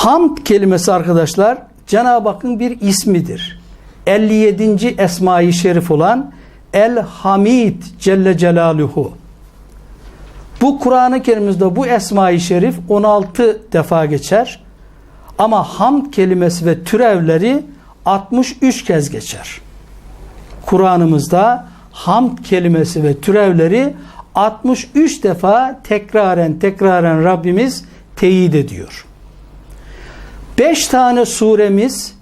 Hamd kelimesi arkadaşlar Cenab-ı Hakk'ın bir ismidir. 57. Esma-i Şerif olan El Hamid Celle Celaluhu. Bu Kur'an-ı Kerim'imizde bu Esma-i Şerif 16 defa geçer. Ama hamd kelimesi ve türevleri 63 kez geçer. Kur'an'ımızda hamd kelimesi ve türevleri 63 defa tekraren tekraren Rabbimiz teyit ediyor. 5 tane suremiz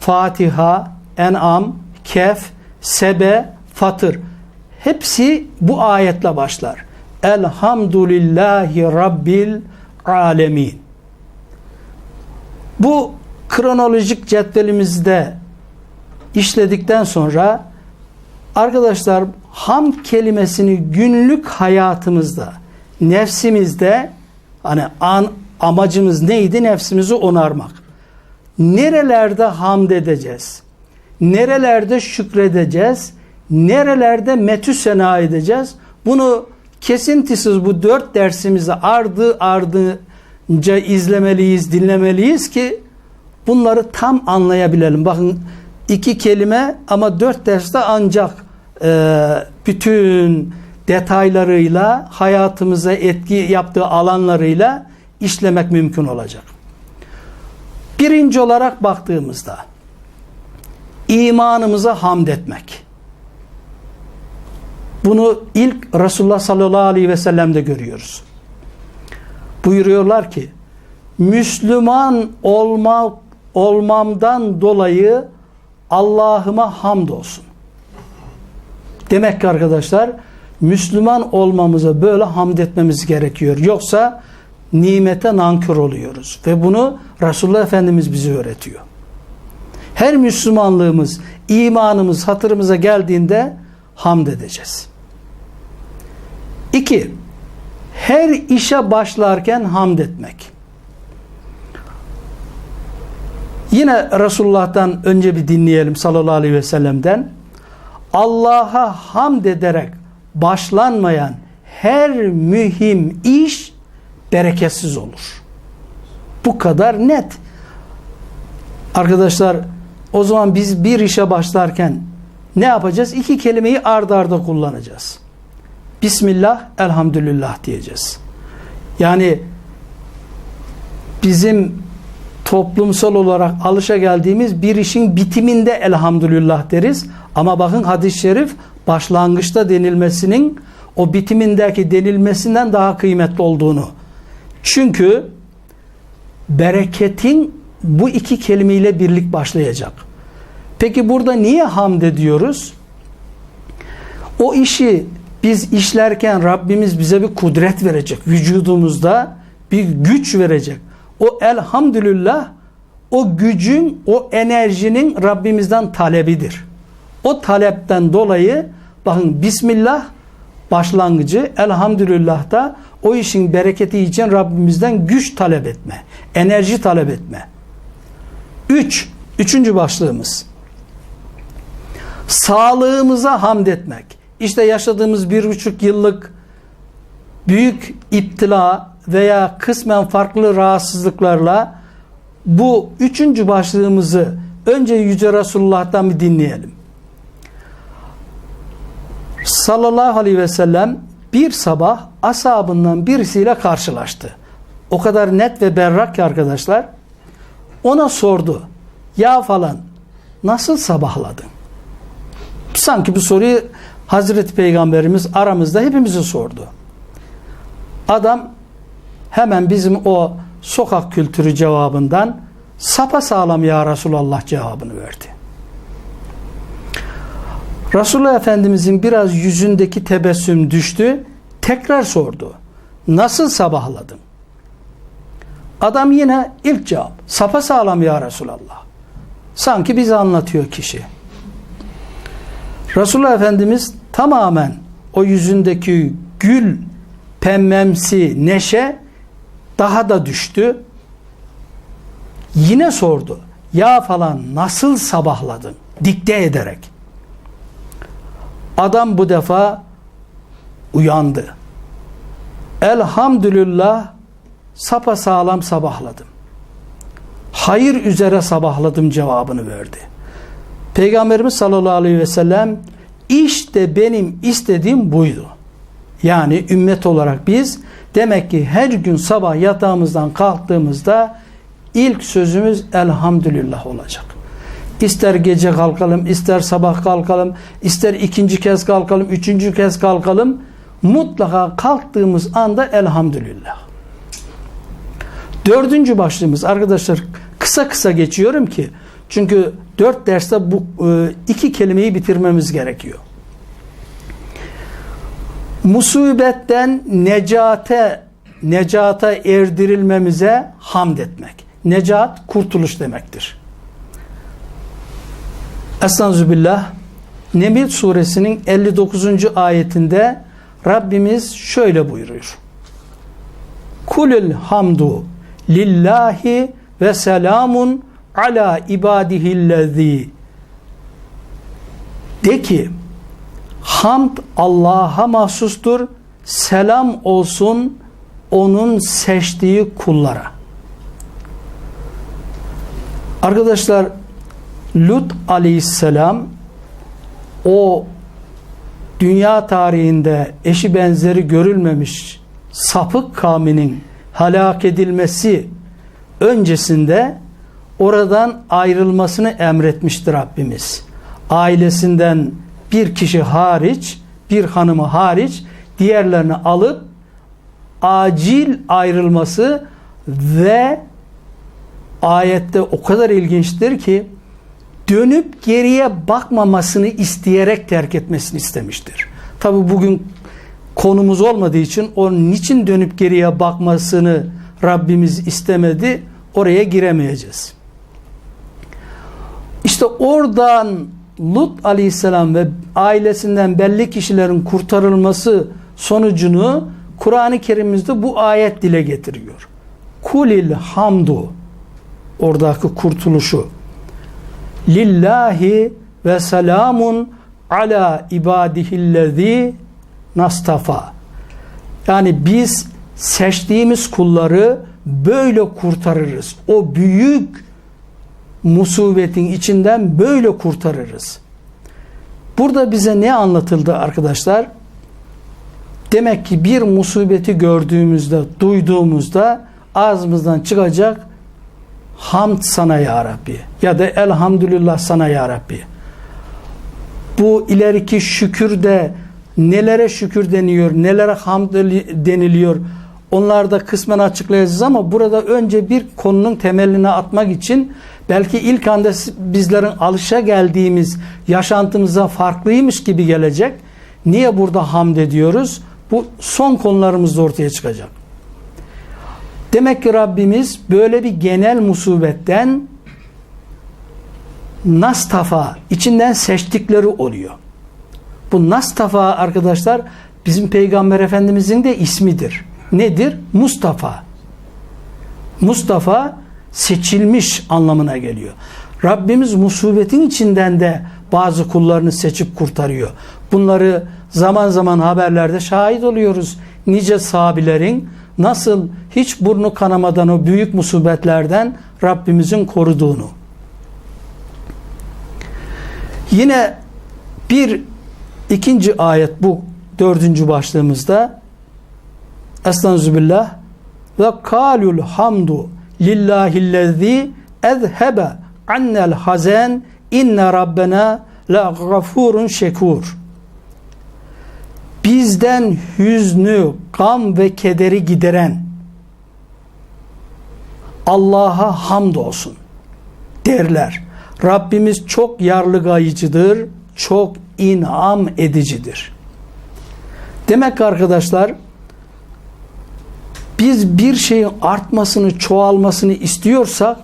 Fatiha, En'am, Kehf, Sebe, Fatır. Hepsi bu ayetle başlar. Elhamdülillahi Rabbil Alemin. Bu kronolojik cetvelimizde işledikten sonra arkadaşlar ham kelimesini günlük hayatımızda, nefsimizde hani an, amacımız neydi? Nefsimizi onarmak. Nerelerde hamd edeceğiz? Nerelerde şükredeceğiz? Nerelerde metü sena edeceğiz? Bunu kesintisiz bu dört dersimizi ardı ardınca izlemeliyiz, dinlemeliyiz ki bunları tam anlayabilelim. Bakın iki kelime ama dört derste ancak e, bütün detaylarıyla hayatımıza etki yaptığı alanlarıyla işlemek mümkün olacak. Birinci olarak baktığımızda imanımıza hamd etmek. Bunu ilk Resulullah sallallahu aleyhi ve sellem'de görüyoruz. Buyuruyorlar ki Müslüman olma, olmamdan dolayı Allah'ıma hamdolsun. Demek ki arkadaşlar Müslüman olmamıza böyle hamd etmemiz gerekiyor. Yoksa nimete nankör oluyoruz. Ve bunu Resulullah Efendimiz bize öğretiyor. Her Müslümanlığımız, imanımız hatırımıza geldiğinde hamd edeceğiz. İki, her işe başlarken hamd etmek. Yine Resulullah'tan önce bir dinleyelim sallallahu aleyhi ve sellem'den. Allah'a hamd ederek başlanmayan her mühim iş bereketsiz olur. Bu kadar net. Arkadaşlar o zaman biz bir işe başlarken ne yapacağız? İki kelimeyi ard arda kullanacağız. Bismillah, elhamdülillah diyeceğiz. Yani bizim toplumsal olarak alışa geldiğimiz bir işin bitiminde elhamdülillah deriz. Ama bakın hadis-i şerif başlangıçta denilmesinin o bitimindeki denilmesinden daha kıymetli olduğunu. Çünkü bereketin bu iki kelimeyle birlik başlayacak. Peki burada niye hamd ediyoruz? O işi biz işlerken Rabbimiz bize bir kudret verecek. Vücudumuzda bir güç verecek. O elhamdülillah o gücün, o enerjinin Rabbimizden talebidir. O talepten dolayı bakın Bismillah başlangıcı elhamdülillah da o işin bereketi için Rabbimizden güç talep etme, enerji talep etme. Üç, üçüncü başlığımız. Sağlığımıza hamd etmek. İşte yaşadığımız bir buçuk yıllık büyük iptila veya kısmen farklı rahatsızlıklarla bu üçüncü başlığımızı önce Yüce Resulullah'tan bir dinleyelim. Sallallahu aleyhi ve sellem bir sabah asabından birisiyle karşılaştı. O kadar net ve berrak ki arkadaşlar. Ona sordu. Ya falan nasıl sabahladın? Sanki bu soruyu Hazreti Peygamberimiz aramızda hepimize sordu. Adam hemen bizim o sokak kültürü cevabından sapa sağlam ya Resulallah cevabını verdi. Resulullah Efendimizin biraz yüzündeki tebessüm düştü. Tekrar sordu. Nasıl sabahladın? Adam yine ilk cevap. Sapa sağlam ya Resulallah. Sanki bize anlatıyor kişi. Resulullah Efendimiz tamamen o yüzündeki gül pemmemsi neşe daha da düştü. Yine sordu. Ya falan nasıl sabahladın? Dikte ederek. Adam bu defa uyandı. Elhamdülillah sapa sağlam sabahladım. hayır üzere sabahladım cevabını verdi. Peygamberimiz sallallahu aleyhi ve sellem işte benim istediğim buydu. Yani ümmet olarak biz demek ki her gün sabah yatağımızdan kalktığımızda ilk sözümüz elhamdülillah olacak. İster gece kalkalım, ister sabah kalkalım, ister ikinci kez kalkalım, üçüncü kez kalkalım. Mutlaka kalktığımız anda elhamdülillah. Dördüncü başlığımız arkadaşlar kısa kısa geçiyorum ki çünkü dört derste bu e, iki kelimeyi bitirmemiz gerekiyor. Musibetten necate necata erdirilmemize hamd etmek. Necat kurtuluş demektir. Estağfirullah. Neml suresinin 59. ayetinde Rabbimiz şöyle buyuruyor. Kulül hamdu lillahi ve selamun ala ibadihillezî de ki hamd Allah'a mahsustur selam olsun onun seçtiği kullara arkadaşlar Lut aleyhisselam o dünya tarihinde eşi benzeri görülmemiş sapık kavminin helak edilmesi öncesinde oradan ayrılmasını emretmiştir Rabbimiz. Ailesinden bir kişi hariç, bir hanımı hariç diğerlerini alıp acil ayrılması ve ayette o kadar ilginçtir ki dönüp geriye bakmamasını isteyerek terk etmesini istemiştir. Tabi bugün konumuz olmadığı için onun niçin dönüp geriye bakmasını Rabbimiz istemedi oraya giremeyeceğiz. İşte oradan Lut aleyhisselam ve ailesinden belli kişilerin kurtarılması sonucunu Kur'an-ı Kerim'imizde bu ayet dile getiriyor. Kulil hamdu oradaki kurtuluşu lillahi ve selamun ala ibadihillezî nastafa yani biz seçtiğimiz kulları böyle kurtarırız. O büyük musibetin içinden böyle kurtarırız. Burada bize ne anlatıldı arkadaşlar? Demek ki bir musibeti gördüğümüzde, duyduğumuzda ağzımızdan çıkacak hamd sana ya Rabbi ya da elhamdülillah sana ya Rabbi. Bu ileriki şükürde nelere şükür deniyor, nelere hamd deniliyor onlar da kısmen açıklayacağız ama burada önce bir konunun temeline atmak için belki ilk anda bizlerin alışa geldiğimiz yaşantımıza farklıymış gibi gelecek. Niye burada hamd ediyoruz? Bu son konularımızda ortaya çıkacak. Demek ki Rabbimiz böyle bir genel musibetten nastafa içinden seçtikleri oluyor. Bu nastafa arkadaşlar bizim Peygamber Efendimizin de ismidir. Nedir? Mustafa. Mustafa seçilmiş anlamına geliyor. Rabbimiz musibetin içinden de bazı kullarını seçip kurtarıyor. Bunları zaman zaman haberlerde şahit oluyoruz. Nice sahabilerin nasıl hiç burnu kanamadan o büyük musibetlerden Rabbimizin koruduğunu. Yine bir ikinci ayet bu dördüncü başlığımızda Estağfirullah ve kalul hamdu lillahillezî ezhebe annel hazen inne rabbena la gafurun şekur. Bizden hüznü, gam ve kederi gideren Allah'a hamd olsun derler. Rabbimiz çok yarlıgayıcıdır, çok inam edicidir. Demek ki arkadaşlar biz bir şeyin artmasını, çoğalmasını istiyorsak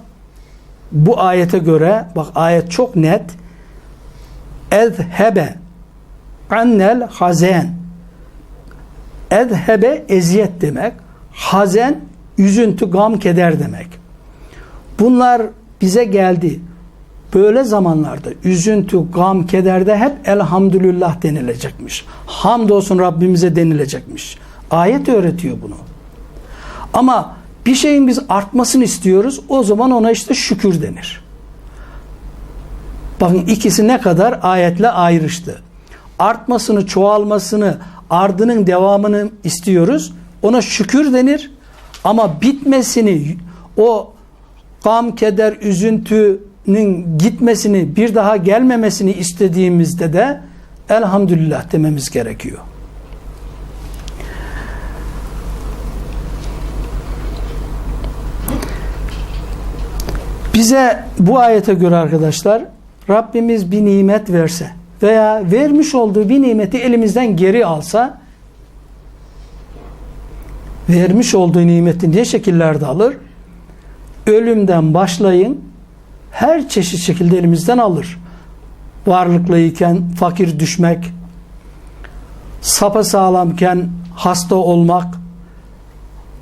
bu ayete göre bak ayet çok net ezhebe annel hazen ezhebe eziyet demek hazen üzüntü, gam, keder demek. Bunlar bize geldi. Böyle zamanlarda üzüntü, gam, kederde hep elhamdülillah denilecekmiş. Hamdolsun Rabbimize denilecekmiş. Ayet öğretiyor bunu. Ama Bir şeyin biz artmasını istiyoruz. O zaman ona işte şükür denir. Bakın ikisi ne kadar ayetle ayrıştı. Artmasını, çoğalmasını, ardının devamını istiyoruz. Ona şükür denir. Ama bitmesini, o gam, keder, üzüntünün gitmesini, bir daha gelmemesini istediğimizde de elhamdülillah dememiz gerekiyor. Bize bu ayete göre arkadaşlar Rabbimiz bir nimet verse veya vermiş olduğu bir nimeti elimizden geri alsa vermiş olduğu nimeti ne şekillerde alır? Ölümden başlayın her çeşit şekilde elimizden alır. Varlıklıyken fakir düşmek, sapa sağlamken hasta olmak,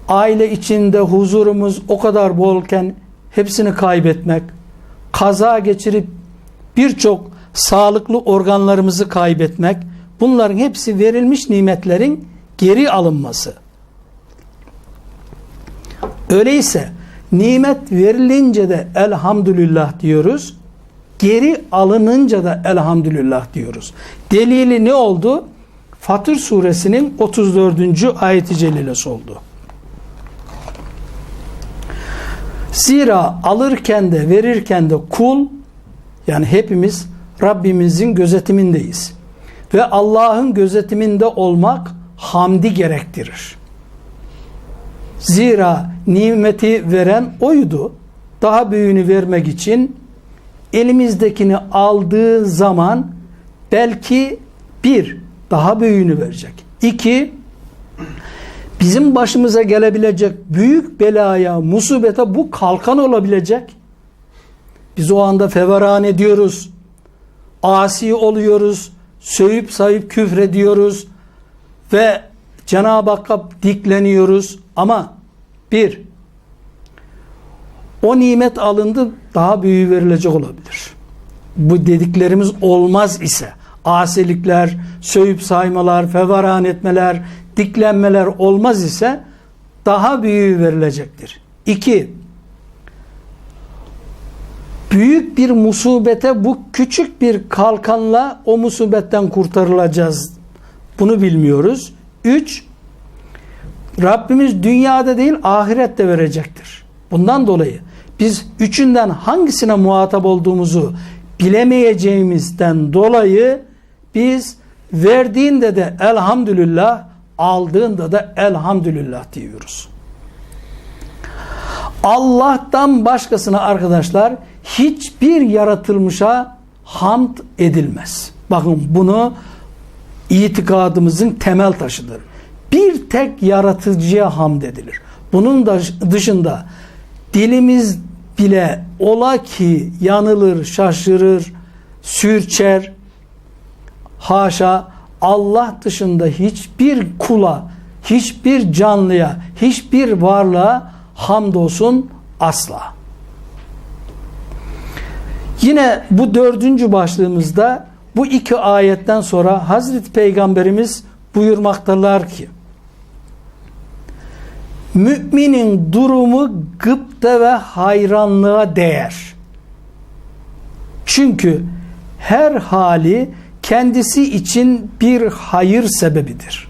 aile içinde huzurumuz o kadar bolken hepsini kaybetmek, kaza geçirip birçok sağlıklı organlarımızı kaybetmek, bunların hepsi verilmiş nimetlerin geri alınması. Öyleyse nimet verilince de elhamdülillah diyoruz. Geri alınınca da elhamdülillah diyoruz. Delili ne oldu? Fatır suresinin 34. ayeti celilesi oldu. Zira alırken de verirken de kul yani hepimiz Rabbimizin gözetimindeyiz. Ve Allah'ın gözetiminde olmak hamdi gerektirir. Zira nimeti veren oydu. Daha büyüğünü vermek için elimizdekini aldığı zaman belki bir, daha büyüğünü verecek. İki, bizim başımıza gelebilecek büyük belaya, musibete bu kalkan olabilecek. Biz o anda feveran ediyoruz. Asi oluyoruz. Sövüp sayıp küfrediyoruz. Ve Cenab-ı Hakk'a dikleniyoruz. Ama bir, o nimet alındı daha büyüğü verilecek olabilir. Bu dediklerimiz olmaz ise asilikler, sövüp saymalar, feveran etmeler, diklenmeler olmaz ise daha büyüğü verilecektir. İki, büyük bir musibete bu küçük bir kalkanla o musibetten kurtarılacağız. Bunu bilmiyoruz. Üç, Rabbimiz dünyada değil ahirette verecektir. Bundan dolayı biz üçünden hangisine muhatap olduğumuzu bilemeyeceğimizden dolayı biz verdiğinde de elhamdülillah aldığında da elhamdülillah diyoruz. Allah'tan başkasına arkadaşlar hiçbir yaratılmışa hamd edilmez. Bakın bunu itikadımızın temel taşıdır. Bir tek yaratıcıya hamd edilir. Bunun dışında dilimiz bile ola ki yanılır, şaşırır, sürçer. Haşa Allah dışında hiçbir kula, hiçbir canlıya, hiçbir varlığa hamdolsun asla. Yine bu dördüncü başlığımızda bu iki ayetten sonra Hazreti Peygamberimiz buyurmaktalar ki Müminin durumu gıpta ve hayranlığa değer. Çünkü her hali kendisi için bir hayır sebebidir.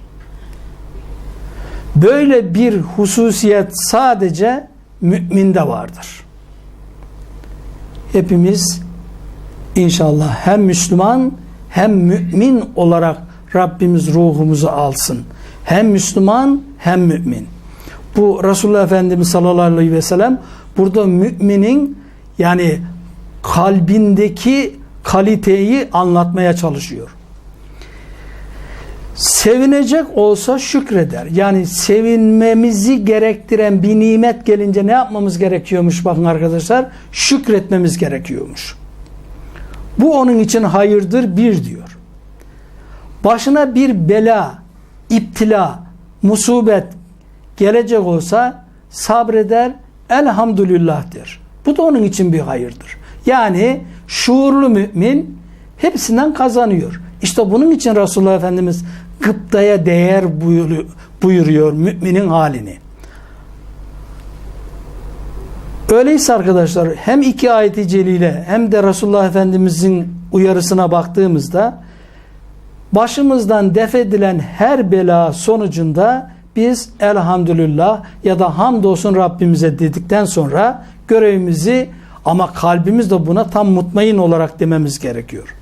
Böyle bir hususiyet sadece müminde vardır. Hepimiz inşallah hem Müslüman hem mümin olarak Rabbimiz ruhumuzu alsın. Hem Müslüman hem mümin. Bu Resulullah Efendimiz sallallahu aleyhi ve sellem burada müminin yani kalbindeki kaliteyi anlatmaya çalışıyor. Sevinecek olsa şükreder. Yani sevinmemizi gerektiren bir nimet gelince ne yapmamız gerekiyormuş bakın arkadaşlar? Şükretmemiz gerekiyormuş. Bu onun için hayırdır bir diyor. Başına bir bela, iptila, musibet gelecek olsa sabreder, elhamdülillah der. Bu da onun için bir hayırdır. Yani şuurlu mümin hepsinden kazanıyor. İşte bunun için Resulullah Efendimiz gıptaya değer buyuruyor, buyuruyor müminin halini. Öyleyse arkadaşlar hem iki ayeti celile hem de Resulullah Efendimizin uyarısına baktığımızda başımızdan def edilen her bela sonucunda biz elhamdülillah ya da hamdolsun Rabbimize dedikten sonra görevimizi ama kalbimiz de buna tam mutmain olarak dememiz gerekiyor.